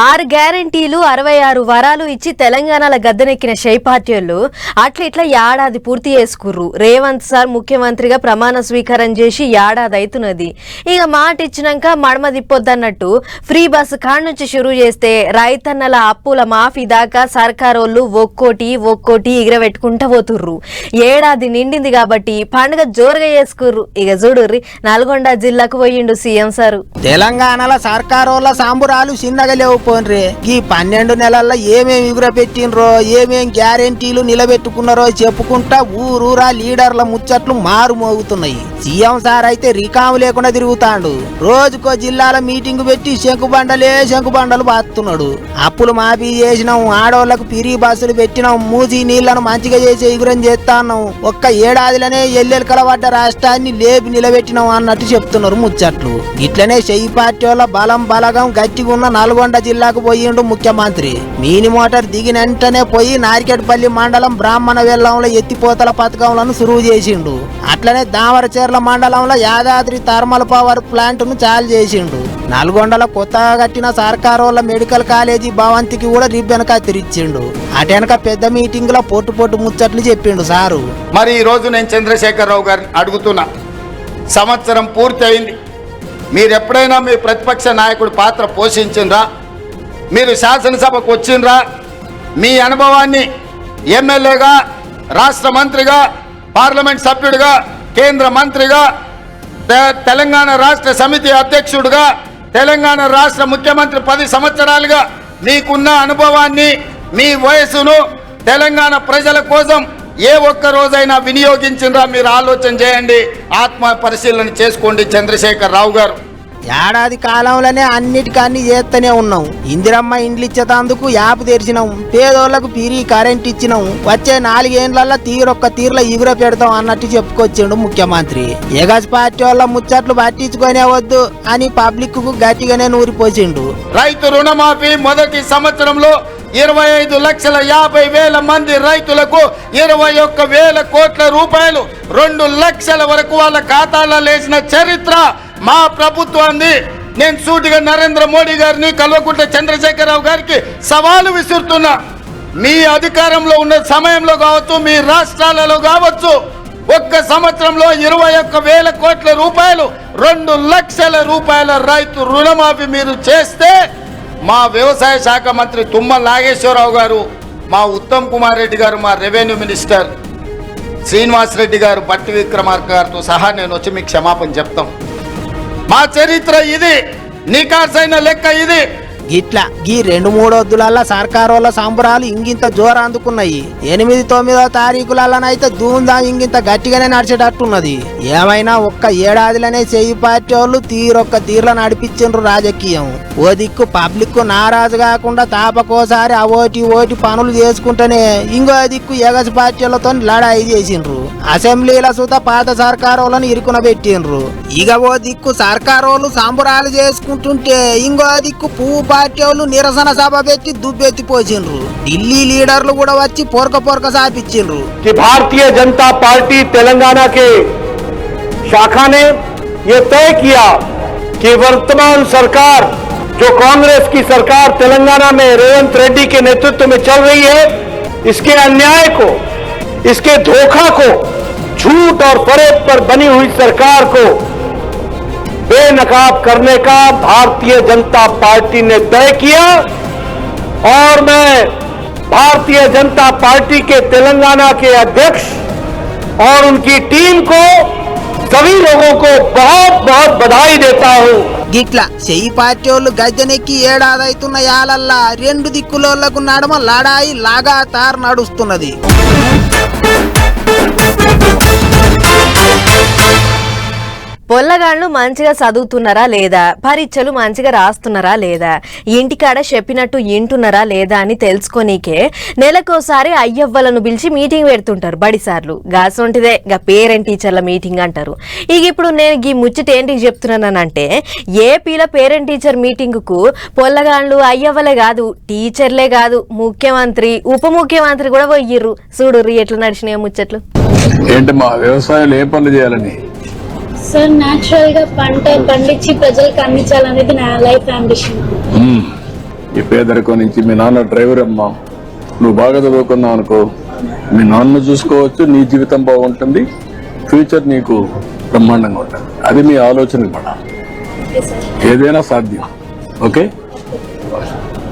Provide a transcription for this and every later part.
ఆరు గ్యారంటీలు అరవై ఆరు వరాలు ఇచ్చి తెలంగాణలో గద్దెనెక్కిన షై పార్టీలు అట్లా ఇట్లా ఏడాది పూర్తి చేసుకుర్రు. రేవంత్ సార్ ముఖ్యమంత్రిగా ప్రమాణ స్వీకారం చేసి ఏడాది అవుతున్నది ఇక మాట ఇచ్చినాక మడమ తిప్పొద్దన్నట్టు ఫ్రీ బస్సు కాడ నుంచి షురూ చేస్తే రైతన్నల అప్పుల మాఫీ దాకా సర్కారోళ్ళు ఒక్కోటి ఒక్కోటి ఎగిరబెట్టుకుంటా పోతుర్రు. ఏడాది నిండింది కాబట్టి పండుగ జోరుగా చేసుకుర్రు. ఇక చూడుర్రి నల్గొండ జిల్లాకు పోయిండు సీఎం సారు. తెలంగాణలో సర్కారోళ్ళ సాంబురాలు చిన్నగా లేవు పోన్రి. ఈ పన్నెండు నెలల్లో ఏమేమి ఎగురపెట్టినరో ఏమేం గ్యారెంటీలు నిలబెట్టుకున్నారో చెప్పుకుంటా ఊరూరా లీడర్ల ముచ్చట్లు మారు మోగుతున్నాయి. సీఎం సార్ అయితే రికాము లేకుండా తిరుగుతాండు. రోజుకో జిల్లాల మీటింగ్ పెట్టి శంకుబండలే శంకుబండలు బాస్తున్నాడు అప్పులు మాఫీ చేసినాం ఆడోళ్ళకు పిరి బస్సులు పెట్టినాం మూసి నీళ్ళను మంచిగా చేసి ఎగురం చేస్తాన్నాం ఒక్క ఏడాదిలోనే ఎల్లెలు కలబడ్డ రాష్ట్రాన్ని లేపి నిలబెట్టినాం అన్నట్టు చెప్తున్నారు ముచ్చట్లు. ఇట్లనే చెయ్యి పార్టీ వాళ్ళ బలం బలగం గట్టిగా ఉన్న నల్గొండ జిల్లా జిల్లాకు పోయిండు ముఖ్యమంత్రి. మీని మోటార్ దిగిన వెంటనే పోయి నారికెట్పల్లి మండలం బ్రాహ్మణ వెల్లంలో ఎత్తిపోతల పథకంలను సురువు చేసిండు. అట్లనే దామరచేర్ల మండలంలో యాదాద్రి థర్మల్ పవర్ ప్లాంట్ను చాలు చేసిండు. నల్గొండలో కొత్తగా కట్టిన సర్కారోళ్ళ మెడికల్ కాలేజీ భవంతికి కూడా రిబ్బెన్ కత్తిరిచ్చిండు అటెనక పెద్ద మీటింగ్లో పొట్టు పొట్టు ముచ్చట్లు చెప్పిండు సారు. మరి ఈ రోజు నేను చంద్రశేఖరరావు గారిని అడుగుతున్నా. సంవత్సరం పూర్తి అయింది మీరు ఎప్పుడైనా మీ ప్రతిపక్ష నాయకుడు పాత్ర పోషించిండ్రా? మీరు శాసనసభకు వచ్చిండ్రా. మీ అనుభవాన్ని ఎమ్మెల్యేగా రాష్ట్ర మంత్రిగా పార్లమెంట్ సభ్యుడిగా కేంద్ర మంత్రిగా తె- తెలంగాణ రాష్ట్ర సమితి అధ్యక్షుడిగా తెలంగాణ రాష్ట్ర ముఖ్యమంత్రి పది సంవత్సరాలుగా మీకున్న అనుభవాన్ని మీ వయసును తెలంగాణ ప్రజల కోసం ఏ ఒక్క రోజైనా వినియోగించిండ్రా మీరు ఆలోచన చేయండి. ఆత్మ పరిశీలన చేసుకోండి చంద్రశేఖర్ రావు గారు. ఏడాది కాలంలోనే అన్నిటికన్నీ చేస్తూనే ఉన్నాం. ఇందిరమ్మ ఇండ్లు ఇచ్చేటందుకు యాప్ తెరిచినాం. పేదోళ్ళకు పిరి కరెంట్ ఇచ్చినాం. వచ్చే నాలుగేండ్లల్లో తీరొక్క తీరులో ఎగుర పెడతాం అన్నట్టు చెప్పుకొచ్చిండు ముఖ్యమంత్రి. ఎగస్ పార్టీ వాళ్ళ ముచ్చట్లు పట్టించుకొనే వద్దు అని పబ్లిక్కు గట్టిగానే నూరిపోసిండు. రైతు రుణమాఫీ మొదటి సంవత్సరంలో ఇరవై ఐదు లక్షల యాభై వేల మంది రైతులకు ఇరవై ఒక్క వేల కోట్ల రూపాయలు రెండు లక్షల వరకు వాళ్ళ ఖాతాలో లేచిన చరిత్ర మా ప్రభుత్వాన్ని నేను సూటిగా నరేంద్ర మోడీ గారిని కల్వకుంట్ల చంద్రశేఖరరావు గారికి సవాలు విసురుతున్నా. మీ అధికారంలో ఉన్న సమయంలో కావచ్చు మీ రాష్ట్రాలలో కావచ్చు ఒక్క సంవత్సరంలో ఇరవై ఒక్క వేల కోట్ల రూపాయలు రెండు లక్షల రూపాయల రైతు రుణమాఫీ మీరు చేస్తే మా వ్యవసాయ శాఖ మంత్రి తుమ్మ నాగేశ్వరరావు గారు మా ఉత్తమ్ కుమార్ రెడ్డి గారు మా రెవెన్యూ మినిస్టర్ శ్రీనివాస్ రెడ్డి గారు బట్టి విక్రమార్క గారితో సహా నేను వచ్చి మీకు క్షమాపణ చెప్తాం. మా చరిత్ర ఇది నికార్సైన లెక్క ఇది. గిట్లా గీ రెండు మూడు సర్కారోళ్ళ సంబరాలు ఇంగింత జోరు అందుకున్నాయి ఎనిమిది తొమ్మిదో తారీఖులలోనైతే దూందా ఇంగింత గట్టిగానే నడిచేటట్టున్నది. ఏమైనా ఒక్క ఏడాదిలోనే చెయ్యి పార్టీ వాళ్ళు తీరొక్క తీరులో నడిపించిండ్రు రాజకీయం. ఓ దిక్కు పబ్లిక్ నారాజు కాకుండా తాపకోసారి అవోటి ఓటి పనులు చేసుకుంటేనే ఇంకో దిక్కు ఎగస్ పార్టీలతో లడాయి చేసిండ్రు. అసెంబ్లీల సుత పాత సర్కారోళ్ళని ఇరుకున పెట్టిండ్రు. ఇక ఓ దిక్కు సర్కారోళ్ళు సంబరాలు చేసుకుంటుంటే ఇంకో దిక్కు పువ్వు పార్టీ వాళ్ళు నిరసన సభ పెట్టి దుబ్బెత్తిపోసిండ్రు ఢిల్లీ లీడర్లు కూడా వచ్చి పొరక పొరక సాపిచ్చిండ్రు कि भारतीय जनता पार्टी तेलंगाना के शाखा ने ये तय किया कि वर्तमान सरकार जो कांग्रेस की सरकार तेलंगाना में रेवंत रेड्डी के नेतृत्व में चल रही है इसके अन्याय को इसके धोखा को झूठ और फरेब पर बनी हुई सरकार को बेनकाब करने का भारतीय जनता पार्टी ने तय किया और मैं भारतीय जनता पार्टी के तेलंगाना के अध्यक्ष और उनकी टीम को सभी लोगों को बहुत बहुत बधाई देता हूं గిట్లా చెయ్యి పార్టీ వాళ్ళు గద్దెనెక్కి ఏడాది అవుతున్న యాలల్లా రెండు దిక్కులోళ్లకు నడమ లడాయి లాగాతార్ నడుస్తున్నది పొల్లగాళ్ళు మంచిగా చదువుతున్నారా లేదా? పరీక్షలు మంచిగా రాస్తున్నారా లేదా? ఇంటికాడ చెప్పినట్టు ఇంటున్నారా లేదా అని తెలుసుకోనీకే నెలకోసారి అయ్యవ్వలను పిలిచి మీటింగ్ పెడుతుంటారు బడిసార్లు గాసొంటిదే గా పేరెంట్ టీచర్ల మీటింగ్ అంటారు. ఇక ఇప్పుడు నేను ఈ ముచ్చట ఏంటికి చెప్తున్నానంటే ఏపీలో పేరెంట్ టీచర్ మీటింగ్కు పొల్లగాళ్ళు అయ్యవ్వలే కాదు టీచర్లే కాదు ముఖ్యమంత్రి ఉప ముఖ్యమంత్రి కూడా పోయిర్రు. చూడు ఎట్లా నడిచినాయో ముచ్చట్లు. ఏంటి మా వ్యవసాయంలో ఏ పనులు చేయాలని? సార్ న్యాచురల్గా పంట పండించి ప్రజలకు అందించాలనేది నా లైఫ్ అంబిషన్. ఈ పేదరికం నుంచి మీ నాన్న డ్రైవర్ అమ్మా. నువ్వు బాగా చదువుకున్నావు అనుకో మీ నాన్న చూసుకోవచ్చు నీ జీవితం బాగుంటుంది ఫ్యూచర్ నీకు బ్రహ్మాండంగా ఉంటుంది. అది మీ ఆలోచన కూడా ఏదైనా సాధ్యం. ఓకే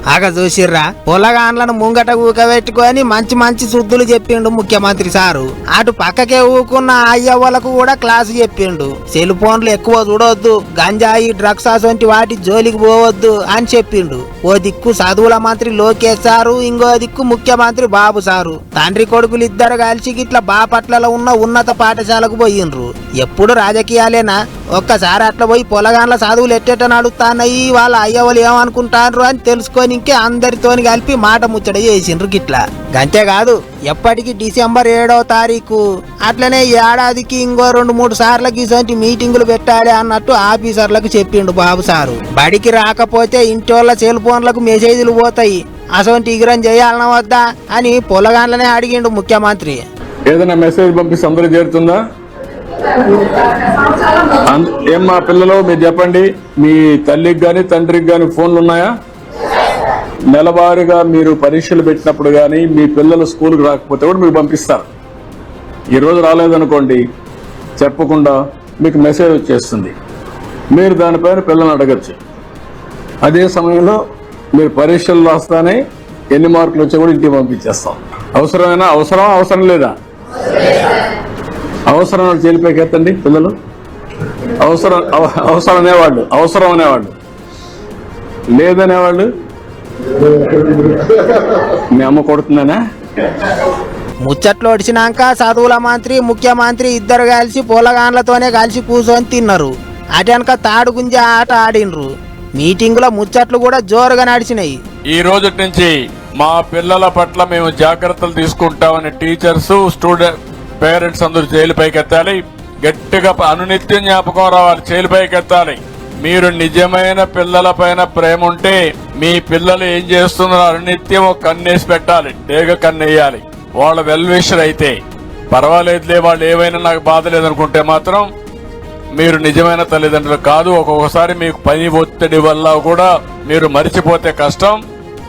ఆగ చూసిర్రా పొలగాండ్లను ముంగట ఊకబెట్టుకొని మంచి మంచి శుద్ధులు చెప్పిండు ముఖ్యమంత్రి సారు. అటు పక్కకే ఊకున్న అయ్యవ్వలకు కూడా క్లాసు చెప్పిండు. సెల్ ఫోన్లు ఎక్కువ చూడొద్దు గంజాయి డ్రగ్స్ వంటి వాటి జోలికి పోవద్దు అని చెప్పిండు. ఓ దిక్కు చదువుల మంత్రి లోకేష్ సారు ఇంకో దిక్కు ముఖ్యమంత్రి బాబు సారు. తండ్రి కొడుకులు ఇద్దరు కలిసి గిట్ల బాపట్లలో ఉన్న ఉన్నత పాఠశాలకు పోయిండ్రు. ఎప్పుడు రాజకీయాలేనా? ఒక్కసారి అట్లా పోయి పొలగాండ్ల చదువులు ఎట్టేట నడుస్తానయి వాళ్ళ అయ్యవలు ఏమనుకుంటారు అని తెలుసుకొని ఇంకే అందరితోని కలిపి మాట ముచ్చట చేసిండ్రు గిట్లా. గంతేకాదు ఎప్పటికి డిసెంబర్ ఏడో తారీఖు అట్లనే ఏడాదికి ఇంకో రెండు మూడు సార్లకి ఇసొంటి మీటింగులు పెట్టాలి అన్నట్టు ఆఫీసర్లకు చెప్పిండు బాబు సారు. బడికి రాకపోతే ఇంటోళ్ళ సెల్ ఫోన్లకు మెసేజ్లు పోతాయి. అసొంటి ఇగురం చేయాలన వద్దా అని పొలగాండ్లనే అడిగిండు ముఖ్యమంత్రి. ఏదైనా మెసేజ్ పంపిస్తే అందరూ చేరుతుందా? ఏం మా పిల్లలు మీరు చెప్పండి మీ తల్లికి కానీ తండ్రికి కానీ ఫోన్లు ఉన్నాయా? నెలవారీగా మీరు పరీక్షలు పెట్టినప్పుడు కానీ మీ పిల్లలు స్కూల్కి రాకపోతే కూడా మీకు పంపిస్తారు. ఈరోజు రాలేదనుకోండి చెప్పకుండా మీకు మెసేజ్ వచ్చేస్తుంది. మీరు దానిపైన పిల్లల్ని అడగచ్చు. అదే సమయంలో మీరు పరీక్షలు రాస్తానే ఎన్ని మార్కులు వచ్చా కూడా ఇంటికి పంపించేస్తాం. అవసరమైనా అవసరం అవసరం లేదా? అవసరం వాళ్ళు ఎత్తండి పిల్లలు. అవసరం అవసరం అనేవాళ్ళు అవసరం అనేవాళ్ళు. లేదనేవాళ్ళు మీ అమ్మ కొడుతుందనా? ముచ్చట్లు ఒడిచినాక చదువుల మంత్రి ముఖ్యమంత్రి ఇద్దరు కలిసి పొలగాన్లతోనే కలిసి కూర్చొని తిన్నారు. అటెనక తాడు గుంజ ఆట ఆడిండ్రు. మీటింగులో ముచ్చట్లు కూడా జోరుగా నడిచినాయి. ఈ రోజు నుంచి మా పిల్లల పట్ల మేము జాగ్రత్తలు తీసుకుంటామని టీచర్స్ స్టూడెంట్ పేరెంట్స్ అందరూ జైలు పైకి ఎత్తాలి గట్టిగా అనునిత్యం జ్ఞాపకం రావాలి. జైలు పైకి ఎత్తాలి మీరు నిజమైన పిల్లల పైన ప్రేమ ఉంటే మీ పిల్లలు ఏం చేస్తున్నారు? అనునిత్యం ఒక కన్నేసి పెట్టాలి డేగ కన్నేయాలి. వాళ్ళ వెల్విషర్ అయితే. పర్వాలేదులే వాళ్ళు ఏవైనా నాకు బాధ లేదనుకుంటే మాత్రం మీరు నిజమైన తల్లిదండ్రులు కాదు. ఒక్కొక్కసారి మీకు పని ఒత్తిడి వల్ల కూడా మీరు మరిచిపోతే కష్టం.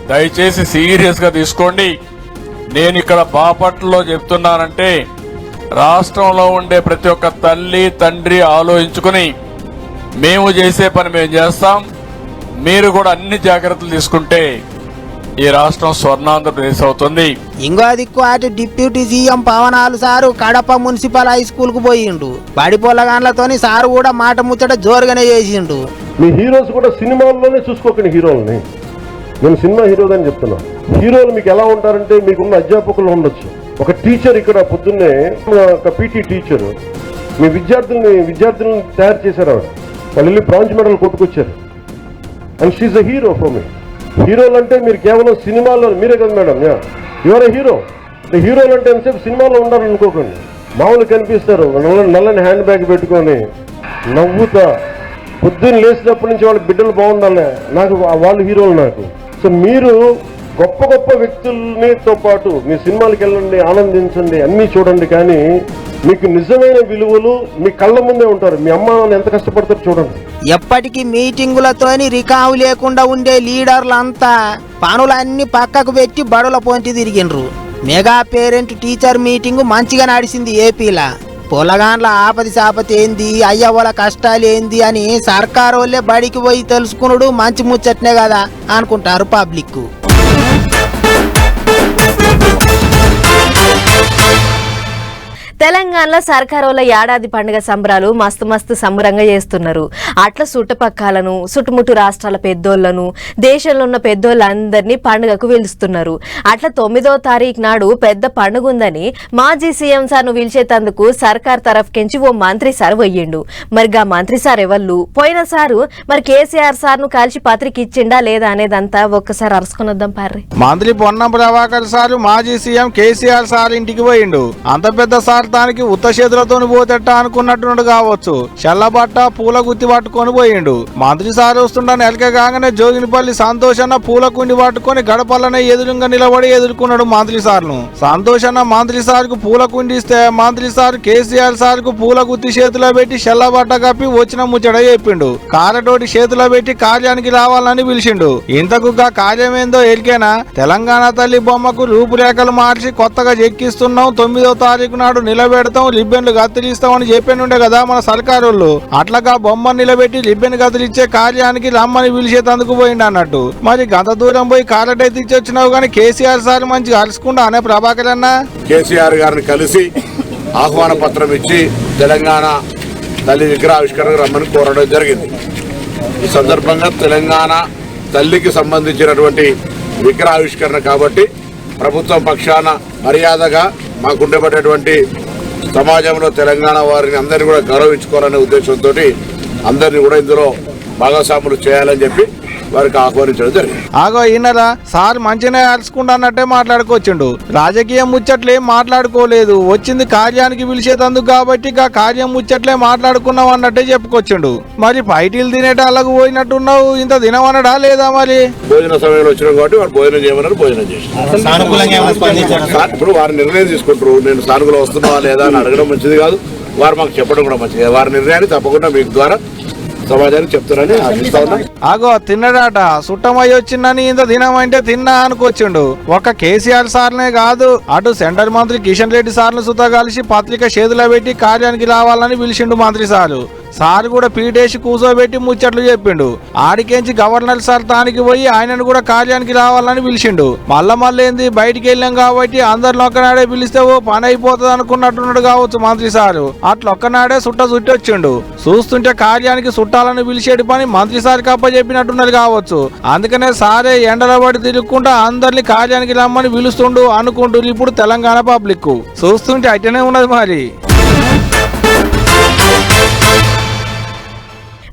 దయచేసి సీరియస్గా తీసుకోండి. నేను ఇక్కడ బాపట్లలో చెప్తున్నానంటే రాష్ట్రంలో ఉండే ప్రతి ఒక్క తల్లి తండ్రి ఆలోచించుకుని మేము చేసే పని మేము చేస్తాం. మీరు కూడా అన్ని జాగ్రత్తలు తీసుకుంటే ఈ రాష్ట్రం స్వర్ణాంధ్రప్రదేశ్ అవుతుంది. ఇంకో దిక్కు అటు డిప్యూటీ సీఎం పవనాలు సారు కడప మున్సిపల్ హై స్కూల్కు పోయిండు. బడి పొలగాన్లతోని సారు కూడా మాట ముచ్చట జోరుగానే చేసిండు. మీ హీరోస్ కూడా సినిమాల్లోనే చూసుకోకండి హీరోలని. నేను సినిమా హీరోదని చెప్తున్నా. హీరోలు మీకు ఎలా ఉంటారంటే మీకున్న అధ్యాపకులు ఉండొచ్చు. ఒక టీచర్ ఇక్కడ పొద్దున్నే ఒక పీటీ టీచర్. మీ విద్యార్థుల్ని విద్యార్థులను తయారు చేశారు ఆవిడ. వాళ్ళు వెళ్ళి bronze medal కొట్టుకొచ్చారు. And she a hero for me హీరోలు అంటే మీరు కేవలం సినిమాల్లో మీరే కదా మేడం యువర్ హీరో హీరోలు అంటే ఎంతసేపు సినిమాలో ఉండాలనుకోకండి మామూలు కనిపిస్తారు నల్ల నల్లని హ్యాండ్ బ్యాగ్ పెట్టుకొని నవ్వుతా. పొద్దున్న లేచినప్పటి నుంచి వాళ్ళ బిడ్డలు బాగుండాలి. నాకు వాళ్ళు హీరోలు నాకు. సో మీరు గొప్ప గొప్ప వ్యక్తులనితో పాటు మీ సినిమాలకు వెళ్ళండి ఆనందించండి అన్నీ చూడండి కానీ మీకు నిజమైన విలువలు మీ కళ్ళ ముందే ఉంటారు. మీ అమ్మ ఎంత కష్టపడతారు చూడండి. ఎప్పటికీ మీటింగులతోని రికావు లేకుండా ఉండే లీడర్లంతా పనులన్నీ పక్కకు పెట్టి బడుల పొంటి తిరిగిండ్రు. మెగా పేరెంట్ టీచర్ మీటింగ్ మంచిగా నడిచింది ఏపీలా. పొలగాండ్ల ఆపది సాపతి ఏంది అయ్యవల కష్టాలు ఏంది అని సర్కారు వాళ్ళే బడికి పోయి తెలుసుకునుడు మంచి ముచ్చట్నే కదా అనుకుంటారు పబ్లిక్ Yeah. తెలంగాణలో సర్కారోళ్ళ ఏడాది పండుగ సంబరాలు మస్తు మస్తు సంబరంగా చేస్తున్నారు. అట్లా చుట్టుపక్కలను చుట్టుముట్టు రాష్ట్రాల పెద్దోళ్ళను దేశంలో ఉన్న పెద్దోళ్ళందరినీ పండుగకు పిలుస్తున్నారు. అట్లా తొమ్మిదో తారీఖు నాడు పెద్ద పండుగ ఉందని మాజీ సీఎం సార్ను పిలిచేతందుకు సర్కార్ తరఫుకెంచి ఓ మంత్రి సార్ పోయిండు మరి గా మంత్రి సార్ ఎవళ్ళు? పోయిన సారు మరి కేసీఆర్ సార్ను కలిసి పత్రిక ఇచ్చిండా లేదా అనేదంతా ఒక్కసారి అరుసుకునొద్దాం పార్రి. మంత్రి పొన్నం ప్రభాకర్ సారు మాజీ సీఎం కేసీఆర్ సార్ ఇంటికి పోయిండు. అంత పెద్ద సార్ ప్రాంతానికి ఉత్త చేతులతో పోతెట్ట అనుకున్నట్టు కావచ్చు. చల్లబట్ట పూల గుత్తి పట్టుకొని పోయిండు. మంత్రి సార్ వస్తుండ నెలకే కాగానే జోగినిపల్లి సంతోషన్న పూల కుండి పట్టుకొని గడపల్లనే ఎదురుగా నిలబడి ఎదుర్కొన్నాడు మంత్రి సార్ను. సంతోషన్న మంత్రి సార్కు పూల కుండి ఇస్తే మంత్రి సార్ కేసీఆర్ సార్కు పూల గుత్తి చేతిలో పెట్టి చల్లబట్ట కప్పి వచ్చిన ముచ్చట చెప్పిండు. కారటోటి చేతిలో పెట్టి కార్యానికి రావాలని పిలిచిండు. ఇంతకు కార్యం ఏందో ఎరికేనా? తెలంగాణ తల్లి బొమ్మకు రూపురేఖలు మార్చి కొత్తగా చెక్కిస్తున్నాం తొమ్మిదో తారీఖు నాడు నిలబెడతాం లిబ్బెన్లు కత్తిరిస్తామని చెప్పినుండే కదా మన సర్కారోళ్ళు. అట్లాగా బొమ్మను నిలబెట్టి లిబ్బెన్ కత్తిరించే కార్యానికి రమ్మని పిలిచేందుకు పోయిండు అన్నట్టు. మరి గత దూరం పోయి కారటైతే ఇచ్చి వచ్చినావు కానీ కేసీఆర్ సార్ మంచిగా అరుచుకుండా అనే ప్రభాకర్ అన్న? కేసీఆర్ గారిని కలిసి ఆహ్వాన పత్రం ఇచ్చి తెలంగాణ తల్లి విగ్రహావిష్కరణకు రమ్మని కోరడం జరిగింది. ఈ సందర్భంగా తెలంగాణ తల్లికి సంబంధించినటువంటి విగ్రహావిష్కరణ కాబట్టి ప్రభుత్వం పక్షాన మర్యాదగా మాకుండబడేటువంటి సమాజంలో తెలంగాణ వారిని అందరినీ కూడా గౌరవించుకోవాలనే ఉద్దేశంతో అందరినీ కూడా ఇందులో భాగస్వాములు చేయాలని చెప్పి వారికి ఆహ్వానించడం జరిగింది. ఆగో ఈయనరా సార్ అరుచుకుంటా అన్నట్టే మాట్లాడుకొచ్చిండు రాజకీయం ముచ్చట్లే మాట్లాడుకోలేదు. వచ్చింది కార్యానికి పిలిచేతందుకు కాబట్టి ఇక కార్యం ముచ్చట్లే మాట్లాడుకున్నాం అన్నట్టే చెప్పుకొచ్చిండు. మరి పైటీలు తినేటాళ్ళకు పోయినట్టున్నావు? ఇంత తినమనడా లేదా మరి? భోజన సమయంలో వచ్చినాం కాబట్టి వారు భోజనం చేయమన్నారు భోజనం చేసి ఇప్పుడు వారి నిర్ణయం తీసుకుంటారు. నేను సానుకూలం వస్తున్నావా లేదా అని అడగడం మంచిది కాదు. వారు మాకు చెప్పడం కూడా మంచిది కాదు. వారి నిర్ణయాన్ని తప్పకుండా మీకు ద్వారా సమాజానికి చెప్తారని ఆశిస్తా ఉన్నా. ఆగో తిన్నడాట. సుట్టమై వచ్చిందని ఇంత తినమంటే తిన్నా అనుకొచ్చిండు. ఒక కేసీఆర్ సార్నే కాదు అటు సెంట్రల్ మంత్రి కిషన్ రెడ్డి సార్ను సుత కలిసి పత్రిక చేతిలో పెట్టి కార్యానికి రావాలని పిలిచిండు మంత్రి సారు. సార్ కూడా పీటేసి కూర్చోబెట్టి ముచ్చట్లు చెప్పిండు. ఆడికేంచి గవర్నర్ సార్ తానికి పోయి ఆయనను కూడా కార్యానికి రావాలని పిలిచిండు. మళ్ళా మళ్ళీ ఏంది బయటికి వెళ్ళాం కాబట్టి అందరిని ఒక్కనాడే పిలిస్తే ఓ పని అయిపోతుంది అనుకున్నట్టున్నాడు కావచ్చు మంత్రి సారు. అట్లా ఒక్కనాడే సుట్ట చుట్టొచ్చిండు వచ్చిండు. చూస్తుంటే కార్యానికి చుట్టాలని పిలిచేటి పని మంత్రి సార్ కప్ప చెప్పినట్టున్నది కావచ్చు. అందుకనే సారే ఎండలబడి తిరుగుకుంటా అందరిని కార్యానికి రమ్మని పిలుస్తుండు అనుకుంటూ ఇప్పుడు తెలంగాణ పబ్లిక్ చూస్తుంటే అట్టనే ఉన్నది మరి.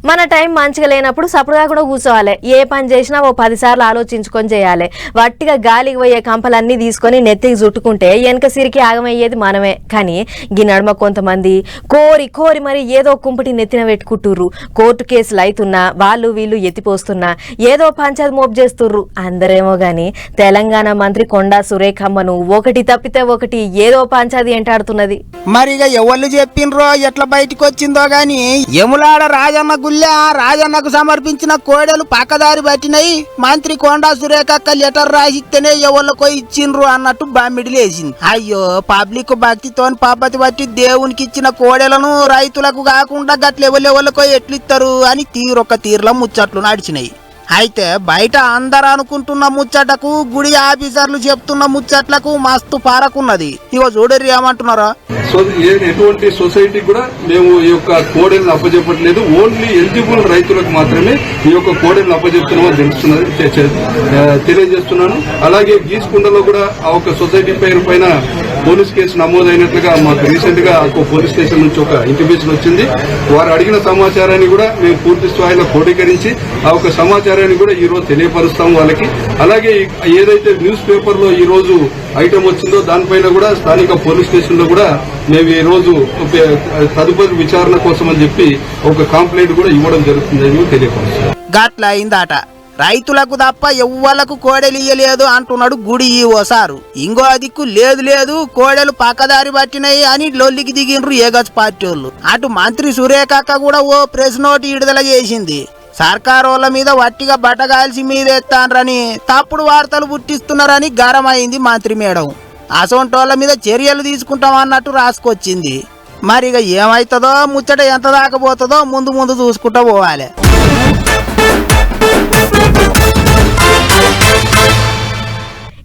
మన టైం మంచిగా లేనప్పుడు సపరుగా కూడా కూర్చోవాలి. ఏ పని చేసినా ఓ పదిసార్లు ఆలోచించుకొని చేయాలి. వట్టిగా గాలికి పోయే కంపలన్నీ తీసుకొని నెత్తికి చుట్టుకుంటే వెనక సిరికి ఆగమయ్యేది మనమే. కానీ ఈ నడుమ కొంతమంది కోరి కోరి మరి ఏదో కుంపటి నెత్తిన పెట్టుకుంటుర్రు. కోర్టు కేసులు అవుతున్నా వాళ్ళు వీళ్ళు ఎత్తిపోస్తున్నా ఏదో పంచాయతీ మోపు చేస్తుర్రు. అందరేమో గాని తెలంగాణ మంత్రి కొండా సురేఖమ్మను ఒకటి తప్పితే ఒకటి ఏదో పంచాయతీ ఎంటాడుతున్నది. మరి ఎవరు ఎవళ్ళు చెప్పిండ్రో ఎట్లా బయటకు వచ్చిందో గాని ఎములాడ రాజన్న గుళ్ళె ఆ రాజన్నకు సమర్పించిన కోడెలు పక్కదారి పట్టినాయి మంత్రి కొండా సురేఖక్క లెటర్ రాసిస్తేనే ఎవరికో ఇచ్చిండ్రు అన్నట్టు బామిడి లేచింది. అయ్యో పబ్లిక్ భక్తితో పాపతి బట్టి దేవునికి ఇచ్చిన కోడెలను రైతులకు కాకుండా గట్లెవలెవలకో ఎట్లిస్తారు అని తీరొక్క తీరులో ముచ్చట్లు నడిచినాయి అయితే బయట అందరు అనుకుంటున్న ముచ్చటకు గుడి ఆఫీసర్లు చెప్తున్న ముచ్చట్లకు మస్తు పారకున్నది. ఇగో చూడరు ఏమంటున్నారా? సో ఎటువంటి సొసైటీ కూడా మేము ఈ యొక్క కోడెలను అప్పచెప్పట్లేదు. ఓన్లీ ఎలిజిబుల్ రైతులకు మాత్రమే ఈ యొక్క కోడెలను అప్పచెప్తున్నామని తెలుస్తున్నది తెలియజేస్తున్నాను. అలాగే గీసుకుండలో కూడా ఆ ఒక సొసైటీ పేరు పైన పోలీస్ కేసు నమోదైనట్లుగా మాకు రీసెంట్గా ఒక పోలీస్ స్టేషన్ నుంచి ఒక ఇంటిమేషన్ వచ్చింది. వారు అడిగిన సమాచారాన్ని కూడా మేము పూర్తి స్థాయిలో క్రోడీకరించి ఆ ఒక సమాచారాన్ని కూడా ఈ రోజు తెలియపరుస్తాం వాళ్ళకి. అలాగే ఏదైతే న్యూస్ పేపర్లో ఈ రోజు ఐటమ్ వచ్చిందో దానిపైన కూడా స్థానిక పోలీస్ స్టేషన్లో కూడా మేము ఈ రోజు తదుపరి విచారణ కోసం అని చెప్పి ఒక కంప్లైంట్ కూడా ఇవ్వడం జరుగుతుందని తెలియపరుస్తాం గట్ల రైతులకు తప్ప ఎవ్వలకు కోడెలు ఇయ్యలేదు అంటున్నాడు గుడి ఈవో సారు. ఇంకో దిక్కు లేదు లేదు కోడెలు పక్కదారి పట్టినాయి అని లొల్లికి దిగిండ్రు ఏగజ్ పార్టీ వాళ్ళు అటు మంత్రి సురేఖక్క కూడా ఓ ప్రెస్ నోట్ విడుదల చేసింది. సర్కారోళ్ళ మీద వట్టిగా బట్టగాల్సి మీద తప్పుడు వార్తలు పుట్టిస్తున్నారని గరమైంది మంత్రి మేడం. అసొంటోళ్ళ మీద చర్యలు తీసుకుంటాం అన్నట్టు రాసుకొచ్చింది. మరి ఇక ఏమైతుందో ముచ్చట ఎంత దాకపోతుందో ముందు ముందు చూసుకుంటూ పోవాలి.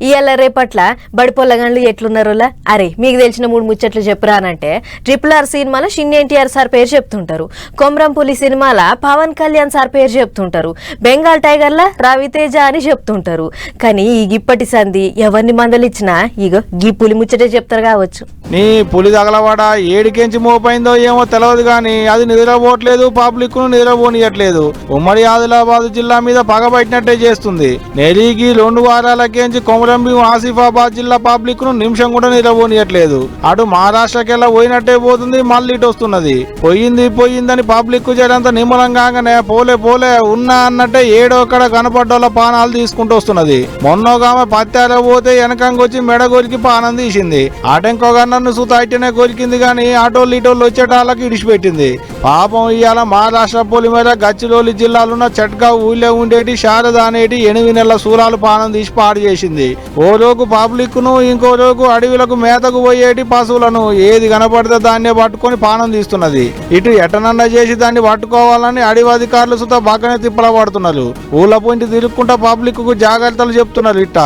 ఇవాళ రేపట్ల బడిపొల్లగండ్లు ఎట్లున్నారులా? అరే మీకు తెలిసిన మూడు ముచ్చట్లు చెప్పురానంటే ట్రిపుల్ ఆర్ సినిమాలో షిన్ ఎన్టీఆర్ సార్ పేరు చెప్తుంటారు. కొమ్రంపులి సినిమాల పవన్ కళ్యాణ్ సార్ పేరు చెప్తుంటారు. బెంగాల్ టైగర్ల రవితేజ అని చెప్తుంటారు. కానీ ఈ గిప్పటి సంధి ఎవరిని మందలిచ్చినా ఇగో గీ పులి ముచ్చటే చెప్తారు కావచ్చు. నీ పులి తగలవాడ ఏడికెంచి మోపైందో ఏమో తెలియదు కానీ అది నిద్రపోవట్లేదు పబ్లిక్ను నిద్రపోనియట్లేదు. ఉమ్మడి ఆదిలాబాద్ జిల్లా మీద పగబట్టినట్టే చేస్తుంది. నెరీకి రెండు వారాలకేంచి కొమర కొమరంభీం ఆసిఫాబాద్ జిల్లా పబ్లిక్ను నిమిషం కూడా నిలబోనియట్లేదు అటు మహారాష్ట్రకెళ్ళ పోయినట్టే పోతుంది మళ్ళీ ఇటు వస్తున్నది. పోయింది పోయిందని పబ్లిక్ చేరంత నిమ్మలం కాగానే పోలే పోలే ఉన్నా అన్నట్టే ఏడో అక్కడ కనపడ్డోళ్ళ పానాలు తీసుకుంటూ వస్తున్నది. మొన్నోగామె పత్తార పోతే వెనకంకొచ్చి వచ్చి మెడ గొరికి పానం తీసింది. ఆటంకోగా నన్ను సుత అయితేనే కొరికింది గాని ఆటోళ్ళు ఇటోళ్ళు వచ్చేటాళ్ళకి ఇడిచిపెట్టింది. పాపం ఇవాళ మహారాష్ట్ర పోలి మీద గచ్చిలోలి జిల్లాలున్న చెట్గా ఊళ్ళో ఉండేటి శారద అనేటి ఎనిమిది నెలల సూరాలు పానం తీసి పాడు చేసింది. ఓరోకు రోజు పబ్లిక్ను ఇంకో రోజు అడవిలకు మేతకు పోయేటి పశువులను ఏది కనపడితే దాన్నే పట్టుకొని పానం తీస్తున్నది. ఇటు ఎటనన్నా చేసి దాన్ని పట్టుకోవాలని అడవి అధికారులు సుత బాగానే తిప్పల పడుతున్నారు ఊళ్ళ పొంటి తిరుక్కుంటా పబ్లిక్కు జాగ్రత్తలు చెప్తున్నారు ఇట్ట.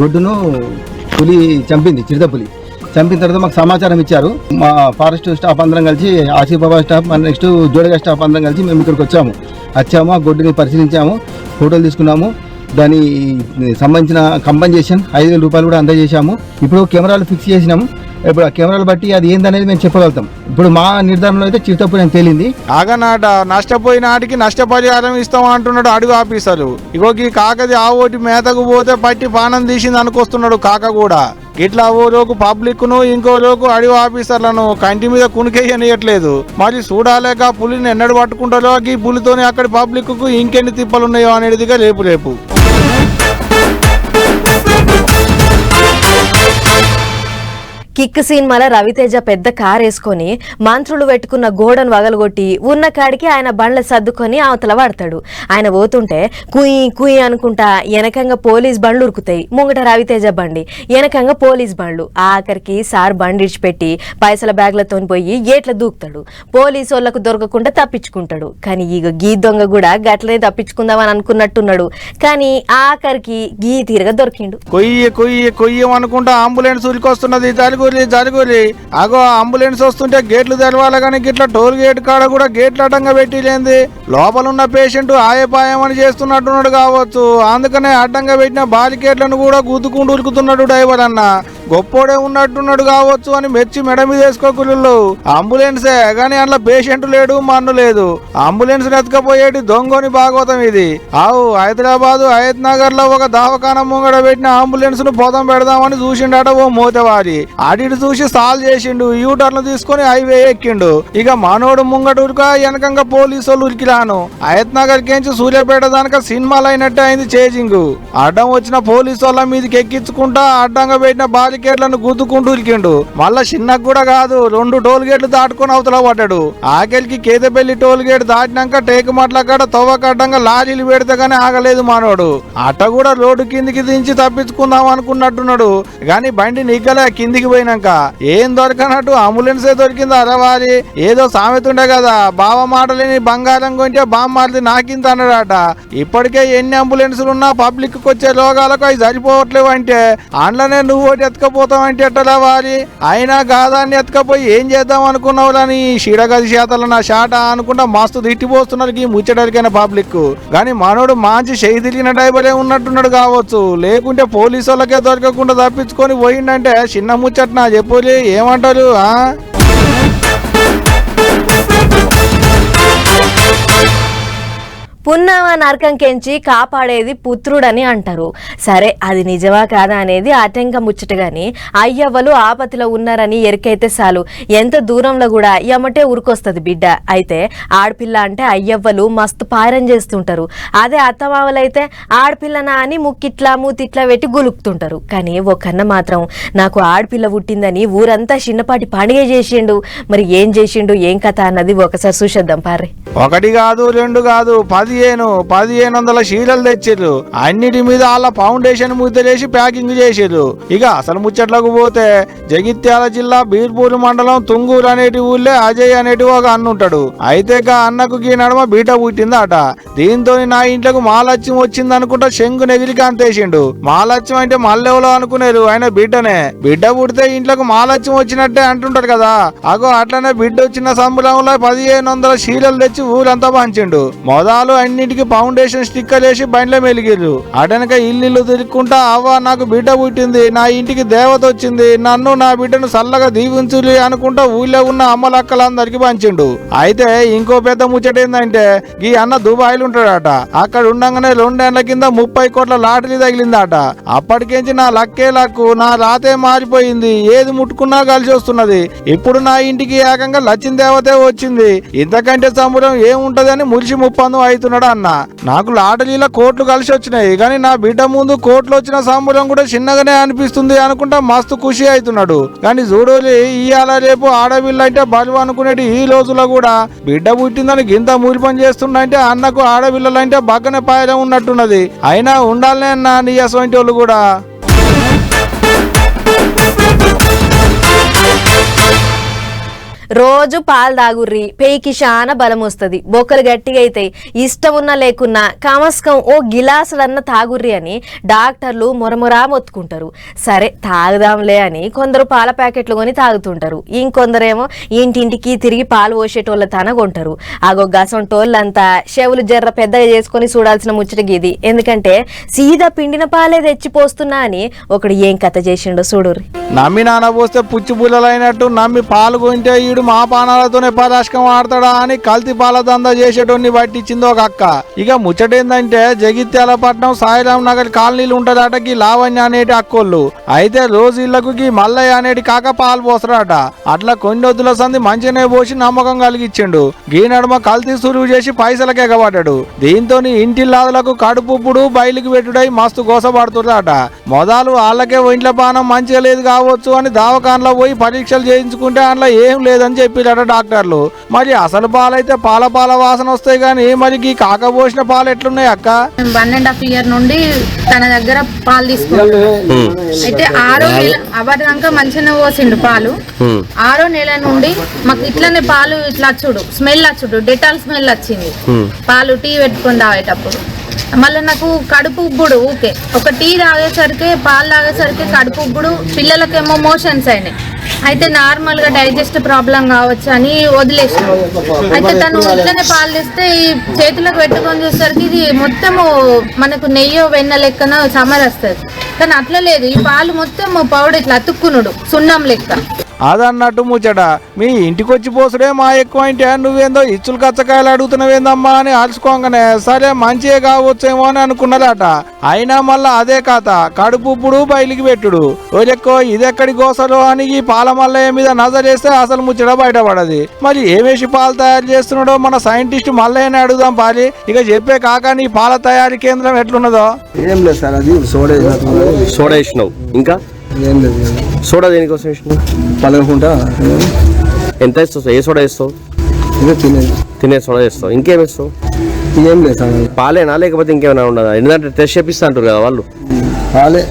గొడ్డును పులి చంపింది చిరుత పులి. చంపిన తర్వాత మాకు సమాచారం ఇచ్చారు. మా ఫారెస్ట్ స్టాఫ్ అందరం కలిసి ఆసిఫాబాద్ స్టాఫ్ మన నెక్స్ట్ జోడగా స్టాఫ్ అందరం కలిసి మేము ఇక్కడికి వచ్చాము. వచ్చాము ఆ గొడ్డుని పరిశీలించాము ఫోటోలు తీసుకున్నాము. దాని సంబంధించిన కంపెన్సేషన్ ఐదు వేల రూపాయలు కూడా అందజేశాము. ఇప్పుడు కెమెరాలు ఫిక్స్ చేసినాము. ఇప్పుడు ఆ కెమెరాలు బట్టి అది ఏందనేది మేము చెప్పగలుగుతాం. ఇప్పుడు మా నిర్ధారణలో అయితే చిరుతపులి అని తేలింది. ఆగనాట నష్టపోయిన ఆటికి నష్టపరిహారం ఇస్తాం అంటున్నాడు అడుగు ఆఫీసరు. ఇగో కాకది ఆ ఓటి మేతకు పోతే పట్టి పానం తీసింది అనుకొస్తున్నాడు కాక కూడా. ఇట్లా ఓ లోకు పబ్లిక్ను ఇంకో లోకు అడవి ఆఫీసర్లను కంటి మీద కునికేయనియట్లేదు. మరి చూడాలేక పులిని ఎన్నడు పట్టుకుంటారో ఈ పులితోని అక్కడి పబ్లిక్కు ఇంకెన్ని తిప్పలు ఉన్నాయో అనేదిగా రేపు రేపు. కిక్ సినిమాలో రవితేజ పెద్ద కార్ వేసుకొని మంత్రులు పెట్టుకున్న గోడను వగలగొట్టి ఉన్న కాడికి ఆయన బండ్ల సర్దుకొని అవతల పడతాడు. ఆయన పోతుంటే కుయి కుయి అనుకుంటా వెనకంగా పోలీస్ బండ్లు ఉరుకుతాయి. ముంగట రవితేజ బండి వెనకంగా పోలీస్ బండ్లు. ఆఖరికి సార్ బండి ఇడిచిపెట్టి పైసల బ్యాగ్లతో పోయి ఏట్ల దూకుతాడు. పోలీసు వాళ్ళకు దొరకకుండా తప్పించుకుంటాడు. కానీ ఇక గీ దొంగ కూడా గట్లనే తప్పించుకుందామని అనుకున్నట్టున్నాడు. కానీ ఆఖరికి గీ తీరగా దొరికిండు. కొయ్య కొయ్య కొయ్యం అనుకుంటా అంబులెన్స్ ఉరికొస్తున్నది జరుగురి జరుగురి అగో అంబులెన్స్ వస్తుంటే గేట్లు తెరవాలి కానీ గిట్ల టోల్ గేట్ కాడ కూడా గేట్లు అడ్డంగా పెట్టిలేంది. లోపల ఉన్న పేషెంట్ ఆయపాయమని చేస్తున్నట్టున్నాడు కావచ్చు. అందుకనే అడ్డంగా పెట్టిన బాలికేట్లను కూడా గుద్దుకుంటూ ఉరుకుతున్నాడు డ్రైవర్ అన్న. గొప్పోడే ఉన్నట్టున్నాడు కావచ్చు అని మెచ్చి మెడ మీద వేసుకోకులు అంబులెన్సే కానీ అందులో పేషెంట్ లేడు మన్ను లేదు. అంబులెన్స్ నెతకపోయేటి దొంగని భాగవతం ఇది. ఆవు హైదరాబాద్ హయత్ నగర్లో ఒక దవాఖాన ముంగడ పెట్టిన అంబులెన్స్ను పొదం పెడదామని చూసిండట ఓ మోతవారి. అడిటి చూసి సాల్వ్ చేసిండు. యూటర్న్ తీసుకొని హైవే ఎక్కిండు. ఇక మనోడు ముంగట వెనకంగా పోలీసు వాళ్ళు ఉరికిరాను అయత్ నగర్ కేంచి సూర్యాపేట దానిక సినిమాలు అయినట్టు అయింది చేజింగ్. అడ్డం వచ్చిన పోలీసు వాళ్ళ మీదకి ఎక్కించుకుంటా అడ్డంగా పెట్టిన బాలికేట్లను గుద్దుకుంటూ ఉరికిండు. మళ్ళా చిన్నకు కూడా కాదు రెండు టోల్ గేట్లు దాటుకొని అవతల పడ్డాడు. ఆకలికి కేదపల్లి టోల్ గేట్ దాటినాక టేకుమట్ల కాడ తవ్వకడ్డంగా లారీలు పెడితే గానీ ఆగలేదు మనోడు. అట్ట కూడా రోడ్డు కిందికి దించి తప్పించుకుందాం అనుకున్నట్టున్నాడు. గాని బండి నిగ్గలే కిందికి పోయి పోయినాక ఏం దొరకనట్టు అంబులెన్సే దొరికింది అరవారి. ఏదో సామెత ఉండే కదా బావ మాటలేని బంగారం కొంటే బామ్మారిది నాకింత అన్నాడట. ఇప్పటికే ఎన్ని అంబులెన్సులు ఉన్నా పబ్లిక్ వచ్చే రోగాలకు అవి సరిపోవట్లేవు అంటే అందులోనే నువ్వు ఒకటి ఎత్తుకపోతావు అంటే ఎట్టలా వారి? అయినా గాదాన్ని ఎత్తుకపోయి ఏం చేద్దాం అనుకున్నావు అని షిడగది చేతలు నా షాట అనుకుంటా మస్తు తిట్టిపోస్తున్నారు ఈ ముచ్చటరికైన పబ్లిక్ కానీ మనోడు మంచి చేయి తిరిగిన డ్రైవరే ఉన్నట్టున్నాడు కావచ్చు. లేకుంటే పోలీసు వాళ్ళకే దొరకకుండా తప్పించుకొని పోయిండంటే చిన్న ముచ్చట నా చెప్పులే ఏమంటారు ఆ నరకం కెంచి కాపాడేది పుత్రుడని అంటారు. సరే అది నిజమా కాదా అనేది ఆటంకం ముచ్చట గాని అయ్యవ్వలు ఆపతిలో ఉన్నారని ఎరికైతే చాలు. ఎంత దూరంలో కూడా ఎమ్మటే ఉరికొస్తుంది బిడ్డ. అయితే ఆడపిల్ల అంటే అయ్యవ్వలు మస్తు పారం చేస్తుంటారు. అదే అత్తమావలైతే ఆడపిల్లనా అని ముక్కిట్లా మూతిట్లా పెట్టి గులుపుతుంటారు కానీ ఒకన్న మాత్రం నాకు ఆడపిల్ల పుట్టిందని ఊరంతా చిన్నపాటి పండుగ చేసిండు. మరి ఏం చేసిండు ఏం కథ అన్నది ఒకసారి చూసేద్దాం పారే ఒకటి కాదు రెండు కాదు పదిహేను పదిహేను వందల చీరలు తెచ్చిర్రు. అన్నిటి మీద వాళ్ళ ఫౌండేషన్ ముద్దలేసి ప్యాకింగ్ చేసిర్రు. ఇక అసలు ముచ్చట్లకు పోతే జగిత్యాల జిల్లా బీర్పూర్ మండలం తుంగూరు అనేటి ఊళ్ళే అజయ్ అనేటి ఒక అన్న ఉంటాడు. అయితే గా అన్నకు గీ నడుమ బీట పుట్టిందట. దీంతో నా ఇంట్లోకి మాలత్యం వచ్చింది అనుకుంటా శంకు నెగిలి అంతేసిండు మాలత్యం అంటే మల్లెవలో అనుకునేరు ఆయన బిడ్డనే. బిడ్డ పుడితే ఇంట్లోకి మాలత్యం వచ్చినట్టే అంటుంటారు కదా. అగో అట్లనే బిడ్డ వచ్చిన సంబరంలో పదిహేను వందల శీలలు తెచ్చి ఊరంతా పంచిండు. మొదలు అన్నింటికి ఫౌండేషన్ స్టిక్కర్ వేసి బండ్ల మెలిగిర్రు. అటనక ఇల్లు ఇల్లు తిరుక్కుంటా అవ్వ నాకు బిడ్డ పుట్టింది నా ఇంటికి దేవత వచ్చింది నన్ను నా బిడ్డను చల్లగా దీవించులి అనుకుంటా ఊళ్ళో ఉన్న అమ్మలక్కలందరికి పంచిండు. అయితే ఇంకో పెద్ద ముచ్చట ఏందంటే ఈ అన్న దుబాయ్లు ఉంటాడట అక్కడ ఉండగానే రెండేళ్ళ కింద ముప్పై కోట్ల లాటరీ తగిలిందట. అప్పటికేంచి నా లక్కే లక్కు నా రాతే మారిపోయింది ఏది ముట్టుకున్నా కలిసి వస్తున్నది. ఇప్పుడు నా ఇంటికి ఏకంగా లచ్చిన దేవతే వచ్చింది. ఇంతకంటే సంబరం ఏముంటదని మురిసి ముప్పందు అవుతున్నాడు అన్న? నాకు లాటరీలో కోట్లు కలిసి వచ్చినాయి కానీ నా బిడ్డ ముందు కోట్లు వచ్చిన సంబరం కూడా చిన్నగానే అనిపిస్తుంది అనుకుంటా మస్తు ఖుషి అవుతున్నాడు. కానీ చూడోలే ఇవాళ రేపు ఆడపిల్ల అంటే బలువు అనుకునేటి ఈ రోజులో కూడా బిడ్డ పుట్టిందని గింత మూలి పని చేస్తుండంటే అన్నకు ఆడపిల్లలంటే బగ్గనే పాయలే ఉన్నట్టున్నది. అయినా ఉండాలనే అన్న నీ అసొంటి వాళ్ళు కూడా. రోజు పాలు తాగుర్రి. పేయికి చాలా బలం వస్తుంది. బొక్కలు గట్టిగా అవుతాయి ఇష్టం ఉన్నా లేకున్నా కమస్కం ఓ గిలాసులన్న తాగుర్రి అని డాక్టర్లు మొరమొరా మొత్తుకుంటారు. సరే తాగుదాంలే అని కొందరు పాల ప్యాకెట్లు కొని తాగుతుంటారు. ఇంకొందరేమో ఇంటింటికి తిరిగి పాలు పోసేటోళ్ళ తన కొంటారు. ఆగో గసంటోళ్ళంతా చెవులు జర్ర పెద్దగా చేసుకొని చూడాల్సిన ముచ్చట ఇది ఎందుకంటే సీదా పిండిన పాలే తెచ్చి పోస్తున్నా అని ఒకడు ఏం కథ చేసిండో చూడు నమ్మి నాన్న పోస్తే పుచ్చి పుల్లలైనట్టు నమ్మి పాలు కొంటే ఈడు మా పానాలతోనే పరాశకం ఆడతాడా అని కల్తీ పాల దందా చేసేటోన్ని పట్టించింది ఒక అక్క. ఇక ముచ్చటేందంటే జగిత్యాల పట్నం సాయిరాం నగర్ కాలనీలు ఉంటదట గీ లావణ్య అనేటి అక్కోళ్ళు. అయితే రోజు ఇళ్ళకు గీ మల్లయ్య అనేటి కాక పాలు పోసరాట. అట్లా కొన్ని వద్దుల సంది మంచిగానే పోసి నమ్మకం కలిగించిండు గీ నడుమ కల్తీ సురువు చేసి పైసలకి ఎగబడ్డాడు. దీంతో ఇంటిల్లాదులకు కడుపుప్పుడు బయలుకి పెట్టుడై మస్తు గోసపడుతుందట. మొదలు వాళ్ళకే ఇంట్లో పానం మంచిగా లేదు కావచ్చు అని దావకాన్లో పోయి పరీక్షలు చేయించుకుంటే అందులో ఏం లేదు లేదని చెప్పిరట డాక్టర్లు. మరి అసలు పాలైతే పాల పాల వాసన వస్తాయి కానీ మరి ఈ కాకపోసిన పాలు ఎట్లున్నాయి అక్క? వన్ అండ్ హాఫ్ ఇయర్ నుండి తన దగ్గర పాలు తీసుకున్నాడు అయితే ఆరో నెల అవ్వడాక మంచిగానే పోసిండు పాలు. ఆరో నెల నుండి మాకు ఇట్లనే పాలు ఇట్లా వచ్చుడు స్మెల్ వచ్చుడు డెటాల్ స్మెల్ వచ్చింది. పాలు టీ పెట్టుకొని తాగేటప్పుడు. మళ్ళీ నాకు కడుపు ఉబ్బుడు ఊకే. ఒక టీ తాగేసరికి పాలు తాగేసరికి కడుపు ఉబ్బుడు పిల్లలకేమో మోషన్స్ అయినాయి. అయితే నార్మల్గా డైజెస్ట్ ప్రాబ్లం కావచ్చు అని వదిలేసిన. అయితే తను ఇట్లనే పాలు తెస్తే ఈ చేతులకు పెట్టుకొని చూసేసరికి ఇది మొత్తము మనకు నెయ్యి వెన్న లెక్కన సమర్ వస్తుంది కానీ అట్లా లేదు. ఈ పాలు మొత్తం పౌడర్ ఇట్లా అతుక్కునుడు సున్నం లెక్క. అదన్నట్టు ముచ్చట. మీ ఇంటికి వచ్చి పోసుడే మా ఎక్కువ అంటే నువ్వేందో ఇచ్చులు కచ్చకాయలు అడుగుతున్నావేందమ్మా అని అలుచుకోగానే సరే మంచిగా కావచ్చేమో అని అనుకున్నదట అయినా మళ్ళా అదే కథ కడుపు ఇప్పుడు బయలికి పెట్టుడు. ఓరెక్కో ఇదెక్కడి గోసలు అని ఈ పాల మల్లయ్య మీద నజరేస్తే అసలు ముచ్చట బయటపడది. మరి ఏమేసి పాలు తయారు చేస్తున్నాడో మన సైంటిస్ట్ మల్లయ్యని అడుగుదాం పాలి. ఇక చెప్పే కాక నీ పాల తయారీ కేంద్రం ఎట్లున్నదో? ఏం లేదు సార్ అది సోడా సోడా వేసినావు ఇంకా? ఏం లేదు సోడా దేనికోసం వేసినావు పలగకుండా ఎంత వేస్తావు? ఏ సోడా వేస్తావు? ఇదే తినేది తినే సోడా వేస్తావు. ఇంకేం వేస్తావు? ఏం లేదు పాలేనా? లేకపోతే ఇంకేమైనా ఉండదా? ఎందుకంటే టెస్ట్ చేపిస్తా అంటారు కదా వాళ్ళు. పాలే.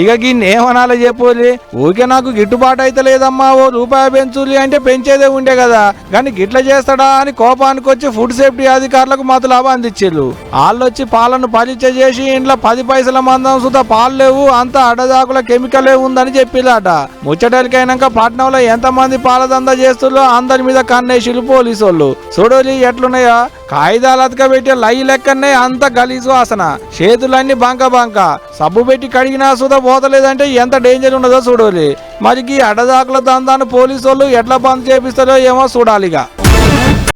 ఇక గిన్ని ఏమనాలో చెప్పులి? ఊరికే నాకు గిట్టుబాటు అయితే లేదమ్మా ఓ రూపాయి పెంచులి అంటే పెంచేదే ఉండే కదా. కానీ గిట్ల చేస్తాడా అని కోపానికి వచ్చి ఫుడ్ సేఫ్టీ అధికారులకు మతలాభ అందించారు వాళ్ళొచ్చి పాలను పరీక్ష చేసి ఇంట్లో పది పైసల మందం సుతా పాలు లేవు అంత అడదాకుల కెమికలే ఉందని చెప్పిలాట ముచ్చటలికైనాక పట్నంలో ఎంత మంది పాల దందా చేస్తుల్లో అందరి మీద కన్నేసిలు పోలీసు వాళ్ళు చూడలి ఎట్లున్నాయా. కాగితాలు అతక పెట్టే లై లెక్కనే అంత గలీజు వాసన. చేతులన్నీ బంక బంక. సబ్బు పెట్టి కడిగినా సుధా పోతలేదంటే ఎంత డేంజర్ ఉన్నదో చూడాలి. మరికి అడదాకుల దందాను పోలీసు వాళ్ళు ఎట్లా బంద్ చేపిస్తారో ఏమో చూడాలిగా.